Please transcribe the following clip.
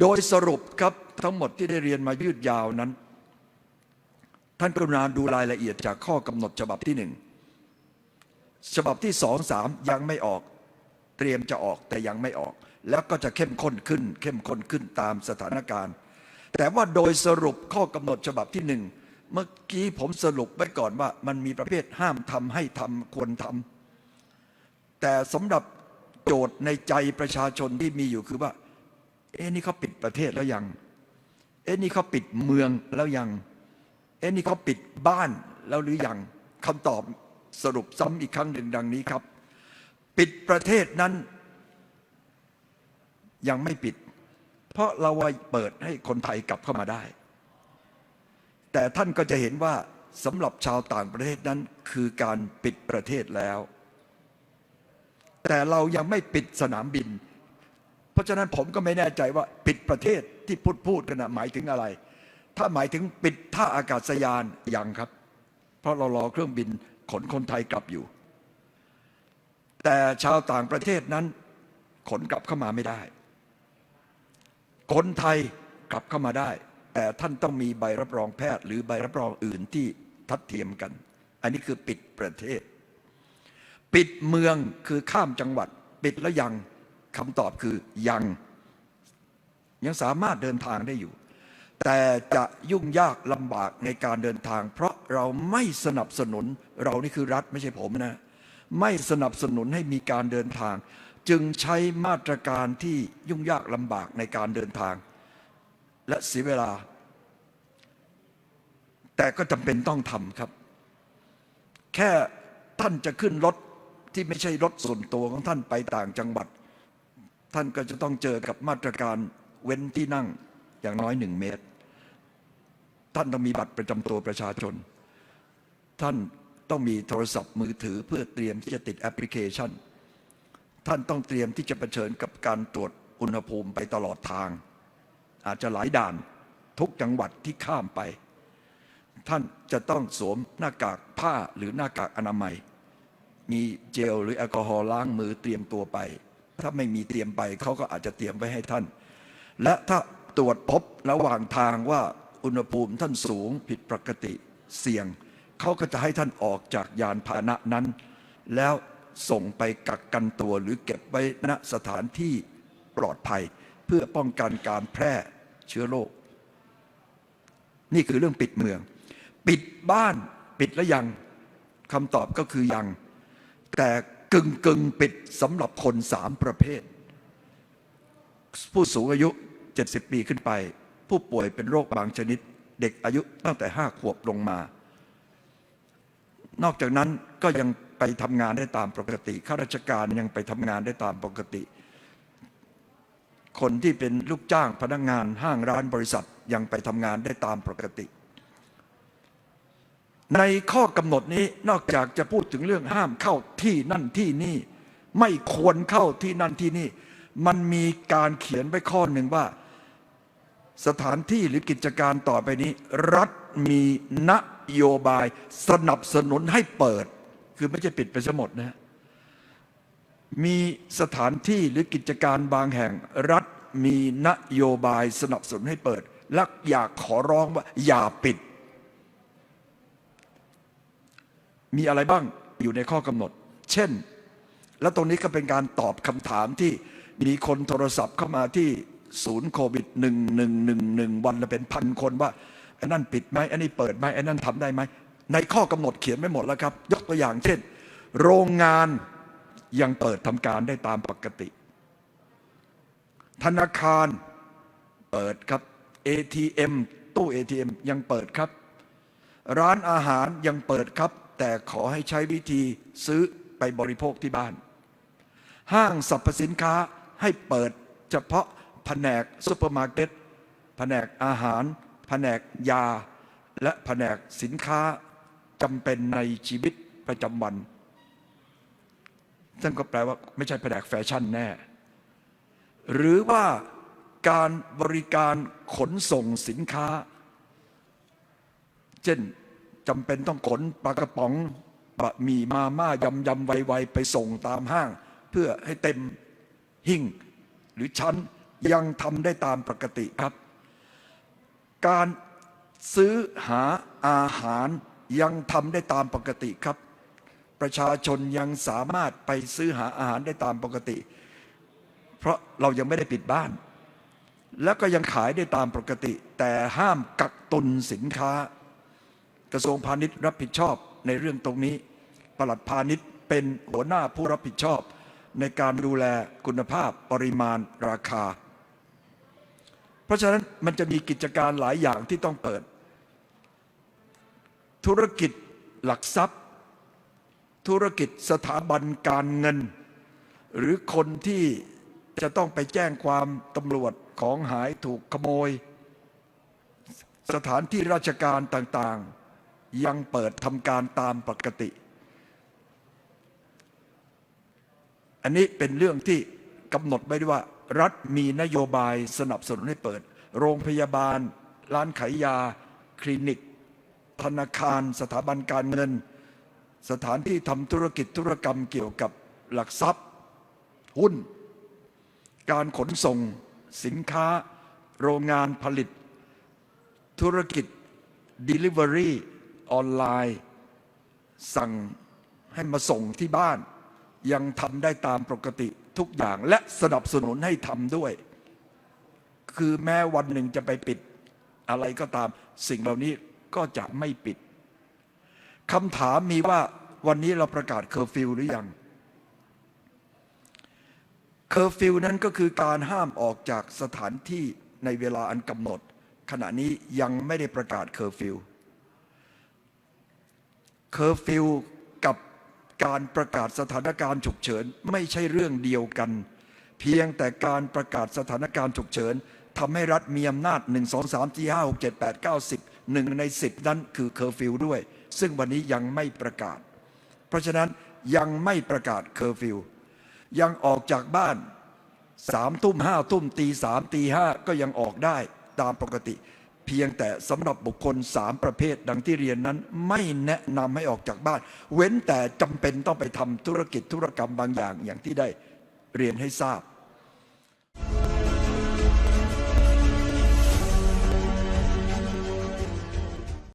โดยสรุปครับทั้งหมดที่ได้เรียนมายืดยาวนั้น ท่านกรุณาดูรายละเอียดจากข้อกำหนดฉบับที่หนึ่งฉบับที่สองสามยังไม่ออก เตรียมจะออกแต่ยังไม่ออก แล้วก็จะเข้มข้นขึ้น เข้มข้นขึ้นตามสถานการณ์ แต่ว่าโดยสรุปข้อกำหนดฉบับที่หนึ่งเมื่อกี้ผมสรุปไว้ก่อนว่ามันมีประเภทห้ามทำให้ทำควรทำแต่สำหรับโจทย์ในใจประชาชนที่มีอยู่คือว่า เอ๊ะนี่เขาปิดประเทศแล้วยัง เอ๊ะนี่เขาปิดเมืองแล้วยัง เอ๊ะนี่เขาปิดบ้านแล้วหรือยังคำตอบสรุปซ้ำอีกครั้งหนึ่งดังนี้ครับ ปิดประเทศนั้น ยังไม่ปิด เพราะเราไว้เปิดให้คนไทยกลับเข้ามาได้ แต่ท่านก็จะเห็นว่าสำหรับชาวต่างประเทศนั้นคือการปิดประเทศแล้ว แต่เรายังไม่ปิดสนามบิน ราะฉะนั้นผมก็ไม่แน่ใจว่าปิดประเทศที่พูดพูดกันนะหมายถึงอะไร ถ้าหมายถึงปิดท่าอากาศยานยังครับ เพราะเรารอเครื่องบินขนคนไทยกลับอยู่ แต่ชาวต่างประเทศนั้น ขนกลับเข้ามาไม่ได้ คนไทยกลับเข้ามาได้ แต่ท่านต้องมีใบรับรองแพทย์ หรือใบรับรองอื่นที่ทัดเทียมกัน อันนี้คือปิดประเทศ ปิดเมืองคือข้ามจังหวัด ปิดแล้วยัง คำตอบคือยังยังสามารถเดินทางได้อยู่ แต่จะยุ่งยากลำบากในการเดินทาง เพราะเราไม่สนับสนุนเรานี่คือรัฐไม่ใช่ผมนะ ไม่สนับสนุนให้มีการเดินทาง จึงใช้มาตรการที่ยุ่งยากลำบากในการเดินทาง และเสียเวลา แต่ก็จำเป็นต้องทำครับ แค่ท่านจะขึ้นรถที่ไม่ใช่รถส่วนตัวของท่านไปต่างจังหวัด ท่านก็จะต้องเจอกับมาตรการเว้นที่นั่งอย่างน้อยหนึ่งเมตร ท่านต้องมีบัตรประจำตัวประชาชน ท่านต้องมีโทรศัพท์มือถือเพื่อเตรียมที่จะติดแอปพลิเคชัน ท่านต้องเตรียมที่จะเผชิญกับการตรวจอุณหภูมิไปตลอดทาง อาจจะหลายด่านทุกจังหวัดที่ข้ามไป ท่านจะต้องสวมหน้ากากผ้าหรือหน้ากากอนามัย มีเจลหรือแอลกอฮอล์ล้างมือเตรียมตัวไป ถ้าไม่มีเตรียมไปเขาก็อาจจะเตรียมไว้ให้ท่าน และถ้าตรวจพบระหว่างทางว่าอุณหภูมิท่านสูงผิดปกติเสี่ยง เขาก็จะให้ท่านออกจากยานพาหนะนั้น แล้วส่งไปกักกันตัวหรือเก็บไว้ณสถานที่ปลอดภัย เพื่อป้องกันการแพร่เชื้อโรคนี่คือเรื่องปิดเมือง ปิดบ้านปิดแล้วยังคำตอบก็คือยัง แต่ กึ่งกึ่งปิดสำหรับคนสามประเภท ผู้สูงอายุ 70 ปีขึ้นไป ผู้ป่วยเป็นโรคบางชนิด เด็กอายุตั้งแต่ 5 ขวบลงมา นอกจากนั้นก็ยังไปทำงานได้ตามปกติข้าราชการยังไปทำงานได้ตามปกติ คนที่เป็นลูกจ้างพนักงานห้างร้านบริษัทยังไปทำงานได้ตามปกติ ในข้อกำหนดนี้นอกจากจะพูดถึงเรื่องห้ามเข้าที่นั่นที่นี่ ไม่ควรเข้าที่นั่นที่นี่ มันมีการเขียนไว้ข้อหนึ่งว่า สถานที่หรือกิจการต่อไปนี้ รัฐมีนโยบายสนับสนุนให้เปิด คือไม่ใช่ปิดไปซะหมดนะฮะมีสถานที่หรือกิจการบางแห่ง รัฐมีนโยบายสนับสนุนให้เปิด และอยากขอร้องว่าอย่าปิด มีอะไรบ้างอยู่ในข้อกำหนด เช่น และตรงนี้ก็เป็นการตอบคำถามที่มีคนโทรศัพท์เข้ามาที่ศูนย์โควิดหนึ่งหนึ่งหนึ่งหนึ่งวันละเป็นพันคนว่าไอ้นั่นปิดไหมไอ้นี่เปิดไหมไอ้นั่นทำได้ไหม ในข้อกำหนดเขียนไว้หมดแล้วครับ ยกตัวอย่างเช่น โรงงานยังเปิดทำการได้ตามปกติ ธนาคารเปิดครับ ATM ตู้ ATM ยังเปิดครับ ร้านอาหารยังเปิดครับ แต่ขอให้ใช้วิธีซื้อไปบริโภคที่บ้าน ห้างสรรพสินค้าให้เปิดเฉพาะแผนกซูเปอร์มาร์เก็ตแผนกอาหาร แผนกยา และแผนกสินค้าจำเป็นในชีวิตประจำวันซึ่งก็แปลว่าไม่ใช่แผนกแฟชั่นแน่ หรือว่าการบริการขนส่งสินค้า เช่น จำเป็นต้องขนปลากระป๋องบะหมี่มาม่ายำยำไวๆไปส่งตามห้าง เพื่อให้เต็มหิ้งหรือชั้นยังทำได้ตามปกติครับ การซื้อหาอาหารยังทำได้ตามปกติครับ ประชาชนยังสามารถไปซื้อหาอาหารได้ตามปกติ เพราะเรายังไม่ได้ปิดบ้าน แล้วก็ยังขายได้ตามปกติ แต่ห้ามกักตุนสินค้า กระทรวงพาณิชย์รับผิดชอบในเรื่องตรงนี้ปลัดพาณิชย์เป็นหัวหน้าผู้รับผิดชอบ ในการดูแลคุณภาพปริมาณราคา เพราะฉะนั้นมันจะมีกิจการหลายอย่างที่ต้องเปิด ธุรกิจหลักทรัพย์ ธุรกิจสถาบันการเงิน หรือคนที่จะต้องไปแจ้งความตำรวจของหายถูกขโมย สถานที่ราชการต่างๆ ยังเปิดทำการตามปกติ อันนี้เป็นเรื่องที่กำหนดไว้ด้วยว่า รัฐมีนโยบายสนับสนุนให้เปิด โรงพยาบาล ร้านขายยา คลินิก ธนาคาร สถาบันการเงิน สถานที่ทำธุรกิจธุรกรรมเกี่ยวกับหลักทรัพย์ หุ้น การขนส่ง สินค้า โรงงานผลิต ธุรกิจ Delivery ออนไลน์ สั่งให้มาส่งที่บ้าน ยังทำได้ตามปกติทุกอย่างและสนับสนุนให้ทำด้วย คือแม้วันหนึ่งจะไปปิดอะไรก็ตามสิ่งเหล่านี้ก็จะไม่ปิดคำถามมีว่าวันนี้เราประกาศเคอร์ฟิวหรือยังเคอร์ฟิวนั้นก็คือการห้ามออกจากสถานที่ในเวลาอันกำหนด ขณะนี้ยังไม่ได้ประกาศเคอร์ฟิว เคอร์ฟิวกับการประกาศสถานการณ์ฉุกเฉิน ไม่ใช่เรื่องเดียวกัน เพียงแต่การประกาศสถานการณ์ฉุกเฉินทำให้รัฐมีอำนาจ 1 2 3 4 5 6 7 8 9 10หนึ่งใน 10 นั้นคือเคอร์ฟิวด้วย ซึ่งวันนี้ยังไม่ประกาศ เพราะฉะนั้นยังไม่ประกาศเคอร์ฟิวยังออกจากบ้านสามทุ่มห้าทุ่มตีสามตีห้าก็ยังออกได้ตามปกติ เพียงแต่สำหรับบุคคลสามประเภท ดังที่เรียนนั้นไม่แนะนำให้ออกจากบ้าน เว้นแต่จำเป็นต้องไปทำธุรกิจธุรกรรมบางอย่างอย่างที่ได้เรียนให้ทราบ